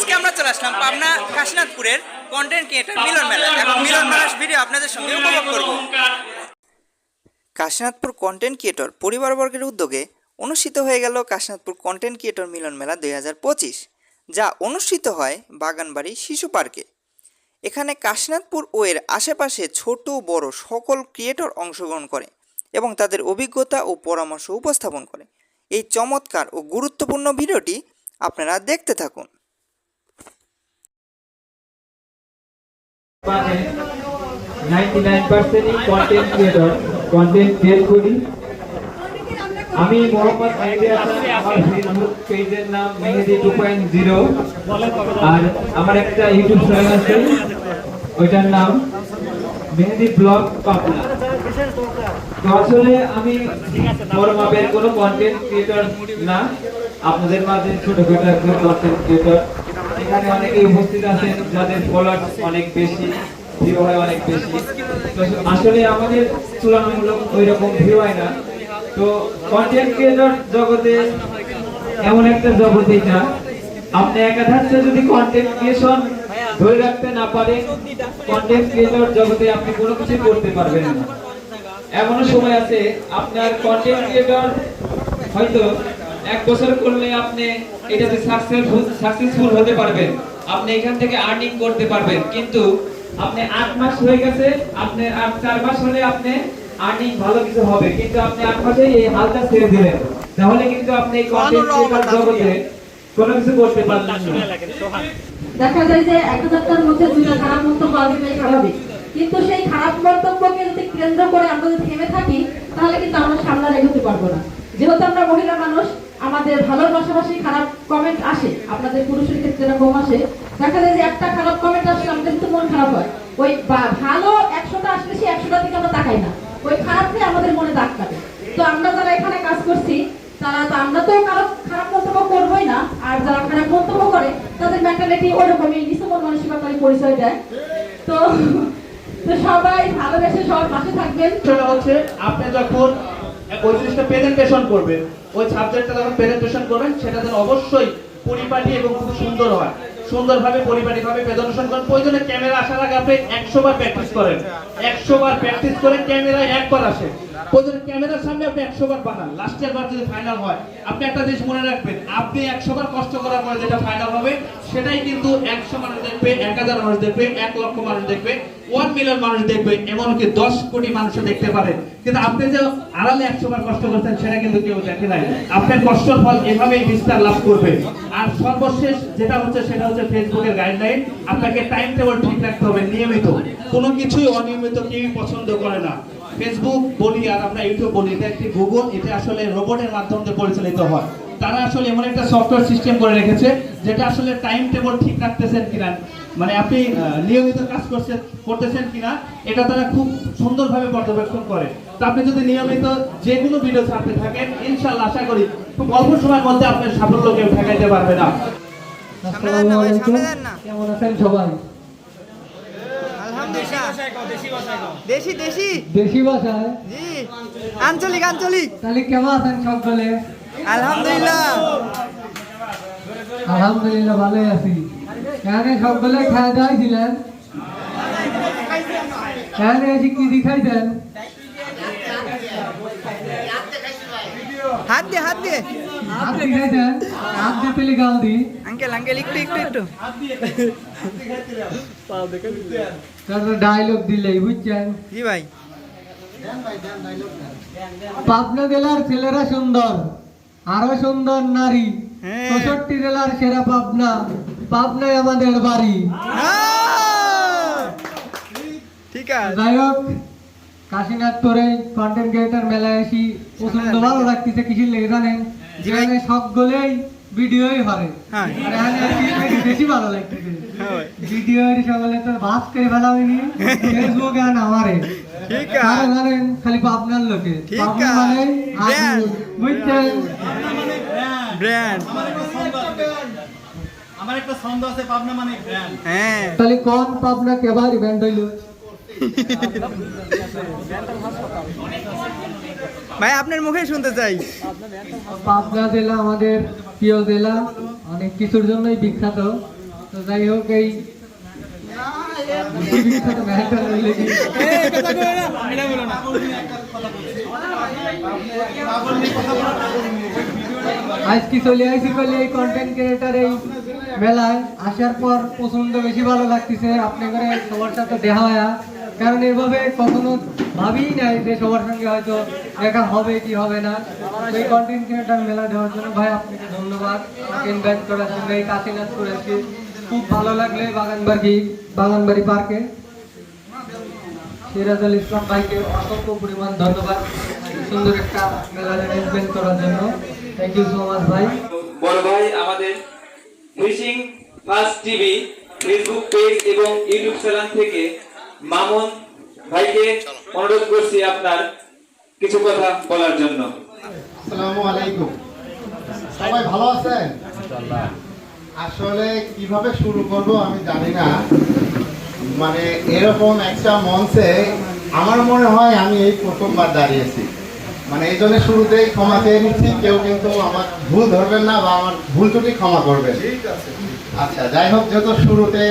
আজকে আমরা চলে আসলাম পাবনা কাশীনাথপুরের কন্টেন্ট ক্রিয়েটর মিলন মেলা। এবং মিলন মেলার ভিডিও আপনাদের সঙ্গে উপভোগ করব। কাশীনাথপুর কন্টেন্ট ক্রিয়েটর পরিবারবর্গের উদ্যোগে অনুষ্ঠিত হয়ে গেল কাশীনাথপুর কন্টেন্ট ক্রিয়েটর মিলন মেলা দুই হাজার পঁচিশ, যা অনুষ্ঠিত হয় বাগানবাড়ি শিশু পার্কে। এখানে কাশীনাথপুর ও এর আশেপাশে ছোট, বড় সকল ক্রিয়েটর অংশগ্রহণ করে এবং তাদের অভিজ্ঞতা ও পরামর্শ উপস্থাপন করে। এই চমৎকার ও গুরুত্বপূর্ণ ভিডিওটি আপনারা দেখতে থাকুন। আমি আর আমার একটা ইউটিউব চ্যানেল আছে, ওইটার নাম মেহেদি ব্লগ পাবনা আসলে আমি বড় কোনো কন্টেন্ট না। আপনাদের মাঝে ছোটখাটো একজন কন্টেন্ট এখানে অনেকেই উপস্থিত আছেন, যাদের ফলোয়ার্স অনেক বেশি ভিউ হয় অনেক বেশি। আসলে আমাদের তুলনামূলক ওই রকম ভিউ হয় না। তো কন্টেন্ট ক্রিয়েটর জগতে এমন একটা জগৎ এটা। আপনি একাধারে যদি কন্টেন্ট ক্রিয়েশন ধরে রাখতে না পারেন কন্টেন্ট ক্রিয়েটর জগতে আপনি কোনো কিছু করতে পারবেন না। এমনও সময় আছে, আপনার কন্টেন্ট ক্রিয়েটর হয়তো এক বছর করলে আপনি এটাতে সাকসেসফুল সাকসেসফুল হতে পারবেন। আপনি এখান থেকে আর্নিং করতে পারবেন। কিন্তু আপনি আট মাস হয়ে গেছে আপনি আর চার মাস হলে আপনি আর্নিং ভালো কিছু হবে। কিন্তু আপনি আট মাসেই এই হালটা ছেড়ে দিলেন। তাহলে কিন্তু আপনি এই কন্টেন্ট ক্রিয়েটর জগতে কোনো কিছু করতে পারলেন না। দেখা যায় যে এক হাজারটার মধ্যে দুইটা খারাপ মন্তব্য আসবে স্বাভাবিক। কিন্তু সেই খারাপ মন্তব্যকে যদি কেন্দ্র করে আমরা যদি থেমে থাকি তাহলে কিন্তু আমরা সামনে এগোতে পারব না। যেহেতু আমরা মহিলা মানুষ আমাদের ভালোর পাশাপাশি খারাপ কমেন্ট আসে। আপনাদের পুরুষের ক্ষেত্রে এরকম আসে। দেখা যায় যে একটা খারাপ কমেন্ট আসলে আমাদের কিন্তু মন খারাপ হয়। ওই ভালো একশোটা আসলে সেই একশোটা দিকে আমরা তাকাই না। ওই খারাপটাই আমাদের মনে দাগ কাটে। তো আমরা যারা এখানে কাজ করছি, তারা তো আমরা তো কারও খারাপ মন্তব্য করবোই না। আর যারা খারাপ মন্তব্য করে, তাদের মেন্টালিটি ওরকমই নিঃসমন মানসিকতার পরিচয় দেয়। তো তো সবাই ভালোবেসে সবার পাশে থাকবেন। হচ্ছে আপনি যখন ওই জিনিসটা প্রেজেন্টেশন করবেন ওই সাবজেক্টটা যখন প্রেজেন্টেশন করবেন, সেটা যেন অবশ্যই পরিপাটি এবং খুব সুন্দর হয়। সুন্দরভাবে, পরিপাটিভাবে প্রেজেন্টেশন করেন। প্রয়োজনে ক্যামেরা আসার আগে আপনি একশো বার প্র্যাকটিস করেন। একশো বার প্র্যাকটিস করে ক্যামেরায় একবার আসে। এমনকি দশ কোটি দেখতে কিন্তু আপনি যে আড়ালে একশো বার কষ্ট করছেন, সেটা কিন্তু কেউ দেখে নাই। আপনার কষ্টের ফল এভাবেই বিস্তার লাভ করবে। আর সর্বশেষ যেটা হচ্ছে, সেটা হচ্ছে ফেসবুকের গাইডলাইন আপনাকে টাইম টেবিল ঠিক রাখতে হবে, নিয়মিত। কোনো কিছুই অনিয়মিত কেউই পছন্দ করে না। ফেসবুক বলি আর আমরা ইউটিউব বলি এটা একটি গুগল এটা আসলে রোবটের মাধ্যমে পরিচালিত হয়। তারা আসলে এমন একটা সফটওয়্যার সিস্টেম করে রেখেছে যেটা আসলে টাইম টেবিল ঠিক রাখতেছেন কিনা মানে আপনি নিয়মিত কাজ করছেন করতেছেন কিনা এটা তারা খুব সুন্দরভাবে পর্যবেক্ষণ করে। তো আপনি যদি নিয়মিত যে কোনো ভিডিও ছাড়তে থাকেন ইনশাল্লাহ আশা করি খুব অল্প সময়ের মধ্যে আপনার সাফল্য কেউ ঠেকাইতে পারবে না। কেমন আছেন সবাই? দেশি দেশি দেশি ভাষায় জি। আঞ্চলিক আঞ্চলিক। তাহলে কেমন আছেন সকলে? আলহামদুলিল্লাহ। আলহামদুলিল্লাহ ভালোই আছি। এখানে সকলে খাওয়া দাওয়াই দিলেন এখানে এসে কি দেখাইছেন হাত দিয়ে হাত দিয়ে হাত দেখাইছেন হাত দিয়ে পেলে গাল দি। আঙ্কেল আঙ্কেল একটু একটু একটু। তারপর ডায়লগ দিলেই বুঝছেন? জি ভাই? পাবনা জেলার ছেলেরা সুন্দর আরও সুন্দর নারী। হ্যাঁ। চৌষট্টি জেলার সেরা পাবনা পাবনায় আমাদের বাড়ি। আহ! ঠিক আছে। যাই হোক কাশীনাথপুরে কন্টেন্ট ক্রিয়েটার মেলায় আসি। প্রচণ্ড ভালো লাগতেছে কিসের লেগে জানেন। যেখানে সবগুলোই ভিডিওই হয়। হ্যাঁ। একটু বেশি ভালো লাগতেছে হ্যাঁ। তো ভাস করে ফেলা হয়নি ফেসবুক আর আমারে। ঠিক কারণ খালি পাবনার লোকে। পাবনা আছে। মানে ব্র্যান্ড। আগুন, বুঝছেন? ব্র্যান্ড আমার একটা ছন্দ আছে। পাবনা মানে ব্র্যান্ড হ্যাঁ। তাহলে কোন পাবনা কেবার ইভেন্ট হইল? ভাই আপনার মুখে শুনতে চাই। পাবনা জেলা আমাদের প্রিয় জেলা, অনেক কিছুর জন্যই বিখ্যাত। তো যাই হোক, এই টিভির সাথে ম্যাচটা রইলে কি আজ কি চলে আইসি বলে এই কন্টেন্ট ক্রিয়েটার এই মেলায়? আসার পর প্রচণ্ড বেশি ভালো লাগতেছে। আপনি করে সবার সাথে দেখা হয়। কারণ এভাবে কখনো ভাবি নাই যে সবার সঙ্গে হয়তো দেখা হবে কি হবে না। এই কন্টেন্ট ক্রিয়েটার মেলা দেওয়ার জন্য ভাই, আপনাকে ধন্যবাদ। ইনভাইট করার জন্য এই কাশীনাথ করেছি। খুব ভালো লাগলে বাগানবাড়ি বাগানবাড়ি পার্কে। সিরাজুল ইসলাম ভাইকে অসংখ্য পরিমাণ ধন্যবাদ। সুন্দর একটা মেলা অ্যারেঞ্জমেন্ট করার জন্য। থ্যাংক ইউ সো মাচ ভাই। বড় ভাই, আমাদের fishing first TV Facebook page এবং ইউটিউব চ্যানেল থেকে মামুন ভাইকে অনুরোধ করছি আপনার কিছু কথা বলার জন্য। আসসালামু আলাইকুম। সবাই ভালো আছেন? আসলে কীভাবে শুরু করব আমি জানি না। মানে এরকম একটা মঞ্চে আমার মনে হয় আমি এই প্রথমবার দাঁড়িয়েছি। মানে এই জন্য শুরুতেই ক্ষমা চেয়ে নিচ্ছি কেউ কিন্তু আমার ভুল ধরবেন না বা আমার ভুল ত্রুটি ক্ষমা করবেন। আচ্ছা যাই হোক যেহেতু শুরুতে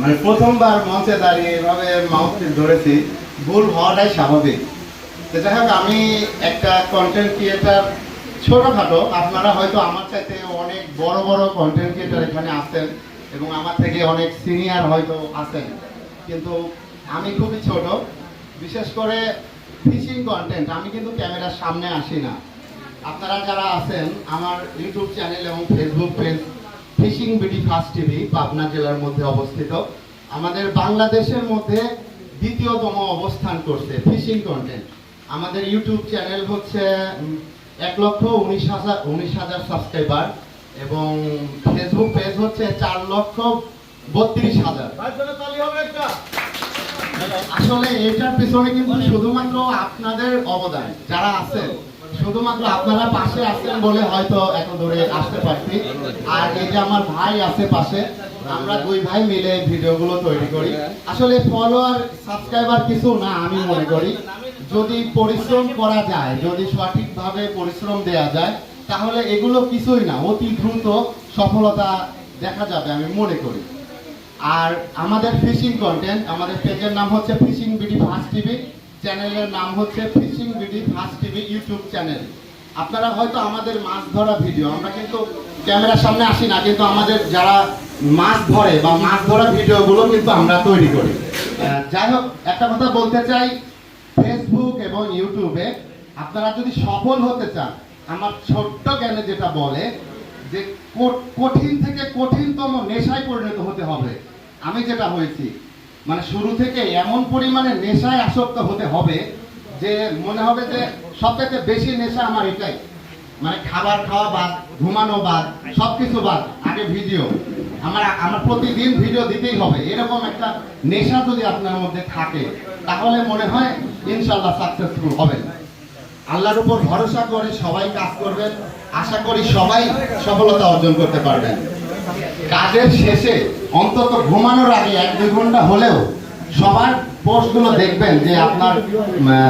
মানে প্রথমবার মঞ্চে দাঁড়িয়ে এভাবে মাউথ ধরেছি, ভুল হওয়াটাই স্বাভাবিক। যাই হোক, আমি একটা কন্টেন্ট ক্রিয়েটার ছোটখাটো, আপনারা হয়তো আমার চাইতে অনেক বড় বড় কন্টেন্ট ক্রিয়েটার এখানে আছেন এবং আমার থেকে অনেক সিনিয়র হয়তো আছেন। কিন্তু আমি খুবই ছোট, বিশেষ করে ফিশিং কন্টেন্ট আমি কিন্তু ক্যামেরার সামনে আসি না। আপনারা যারা আছেন আমার ইউটিউব চ্যানেল এবং Facebook page fishing BD first TV Pabna জেলার মধ্যে অবস্থিত। আমাদের বাংলাদেশের মধ্যে দ্বিতীয়তম অবস্থান করছে ফিশিং কন্টেন্ট আমাদের ইউটিউব চ্যানেল হচ্ছে এক লক্ষ উনিশ হাজার উনিশ হাজার সাবস্ক্রাইবার এবং ফেসবুক পেজ হচ্ছে চার লক্ষ বত্রিশ হাজার। আসলে এটার পিছনে কিন্তু শুধুমাত্র আপনাদের অবদান, যারা আছেন। শুধুমাত্র আপনারা পাশে আছেন বলে হয়তো এত দূরে আসতে পারছি। আর এই যে আমার ভাই আছে পাশে, আমরা দুই ভাই মিলে ভিডিওগুলো তৈরি করি। আসলে ফলোয়ার সাবস্ক্রাইবার কিছু না আমি মনে করি। যদি পরিশ্রম করা যায়, যদি সঠিকভাবে পরিশ্রম দেয়া যায়, তাহলে এগুলো কিছুই না, অতি দ্রুত সফলতা দেখা যাবে আমি মনে করি। আর আমাদের ফিশিং কন্টেন্ট আমাদের পেজের নাম হচ্ছে ফিশিং বিডি ফার্স্ট টিভি চ্যানেলের নাম হচ্ছে fishing BD first TV YouTube channel. আপনারা হয়তো আমাদের মাছ ধরা ভিডিও, আমরা কিন্তু ক্যামেরার সামনে আসি না, কিন্তু আমাদের যারা মাছ ধরে বা মাছ ধরা ভিডিওগুলো কিন্তু আমরা তৈরি করি। যাই হোক, একটা কথা বলতে চাই ফেসবুক এবং ইউটিউবে আপনারা যদি সফল হতে চান, আমার ছোট্ট জ্ঞানে যেটা বলে যে কঠিন থেকে কঠিনতম নেশায় পরিণত হতে হবে। আমি যেটা হয়েছি মানে শুরু থেকে এমন পরিমাণে নেশায় আসক্ত হতে হবে যে মনে হবে যে সবথেকে বেশি নেশা আমার এটাই। মানে খাবার খাওয়া বাদ, ঘুমানো বাদ, সবকিছু বাদ, আগে ভিডিও। আমার আমার প্রতিদিন ভিডিও দিতেই হবে। এরকম একটা নেশা যদি আপনার মধ্যে থাকে, তাহলে মনে হয় ইনশাল্লাহ সাকসেসফুল হবেন। আল্লাহর উপর ভরসা করে সবাই কাজ করবেন। আশা করি সবাই সফলতা অর্জন করতে পারবেন। কাজের শেষে অন্তত ঘুমানোর আগে এক দুই ঘণ্টা হলেও সবার পোস্টগুলো দেখবেন যে আপনার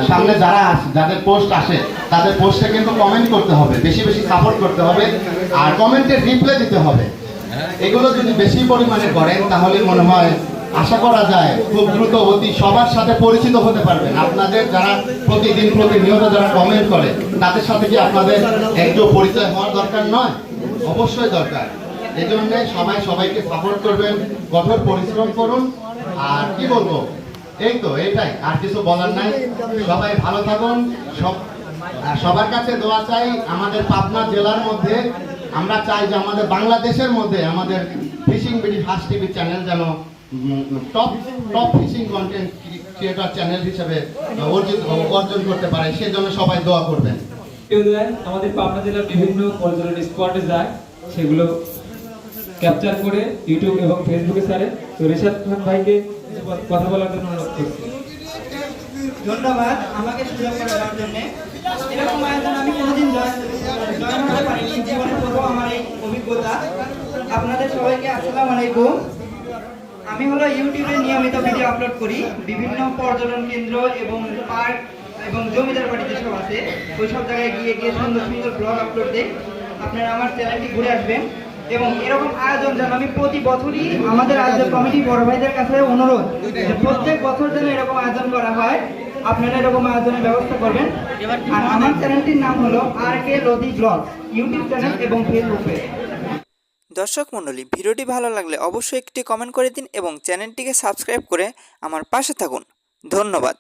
সামনে যারা যাদের পোস্ট আসে, তাদের পোস্টে কিন্তু কমেন্ট করতে হবে, বেশি বেশি সাপোর্ট করতে হবে আর কমেন্টে রিপ্লাই দিতে হবে। এগুলো যদি বেশি পরিমাণে করেন তাহলে মনে হয়, আশা করা যায় খুব দ্রুত অতি সবার সাথে পরিচিত হতে পারবেন। আপনাদের যারা প্রতিদিন প্রতিনিয়ত যারা কমেন্ট করে, তাদের সাথে কি আপনাদের একটু পরিচয় হওয়ার দরকার নয়? অবশ্যই দরকার। এই জন্য সবাই সবাইকে সাপোর্ট করবেন, কঠোর পরিশ্রম করুন। আর কি বলব? এই তো, এটাই, আর কিছু বলার নাই। সবাই ভালো থাকুন। সব সবার কাছে দোয়া চাই আমাদের পাবনা জেলার মধ্যে। আমরা চাই যে আমাদের বাংলাদেশের মধ্যে আমাদের fishing BD first TV channel যেন top top fishing content creator channel হিসেবে অর্জিত, অর্জন করতে পারে। সেজন্য সবাই দোয়া করবেন। আমাদের পাবনা জেলার বিভিন্ন পর্যটন স্পটে যায়, সেগুলো ক্যাপচার করে ইউটিউব এবং ফেসবুকে ছাড়ে তো রেশাদ খান ভাইকে কথা বলার জন্য অনুরোধ করছি। ধন্যবাদ আমাকে সুযোগ করে দেওয়ার এরকম আয়োজন আমি কোনোদিন জয়েন পারিনি। জীবনে আমার এই অভিজ্ঞতা। আপনাদের সবাইকে আসসালামু আলাইকুম। আমি হলো ইউটিউবে নিয়মিত ভিডিও আপলোড করি। বিভিন্ন পর্যটন কেন্দ্র এবং পার্ক এবং জমিদার বাড়ি যেসব আছে। ওই সব জায়গায় গিয়ে গিয়ে সুন্দর সুন্দর ব্লগ আপলোড দিই। আপনারা আমার চ্যানেলটি ঘুরে আসবেন। এবং এরকম আয়োজন যেন আমি প্রতি বছরই আমাদের আয়োজক কমিটি বড় ভাইদের কাছে অনুরোধ যে প্রত্যেক বছর যেন এরকম আয়োজন করা হয়। আপনারা এরকম আয়োজনের ব্যবস্থা করবেন। আর আমার চ্যানেলটির নাম হলো আর কে লদি ব্লগ ইউটিউব চ্যানেল এবং ফেসবুক। পেজ দর্শক মণ্ডলী ভিডিওটি ভালো লাগলে অবশ্যই একটি কমেন্ট করে দিন এবং চ্যানেলটিকে সাবস্ক্রাইব করে আমার পাশে থাকুন। ধন্যবাদ।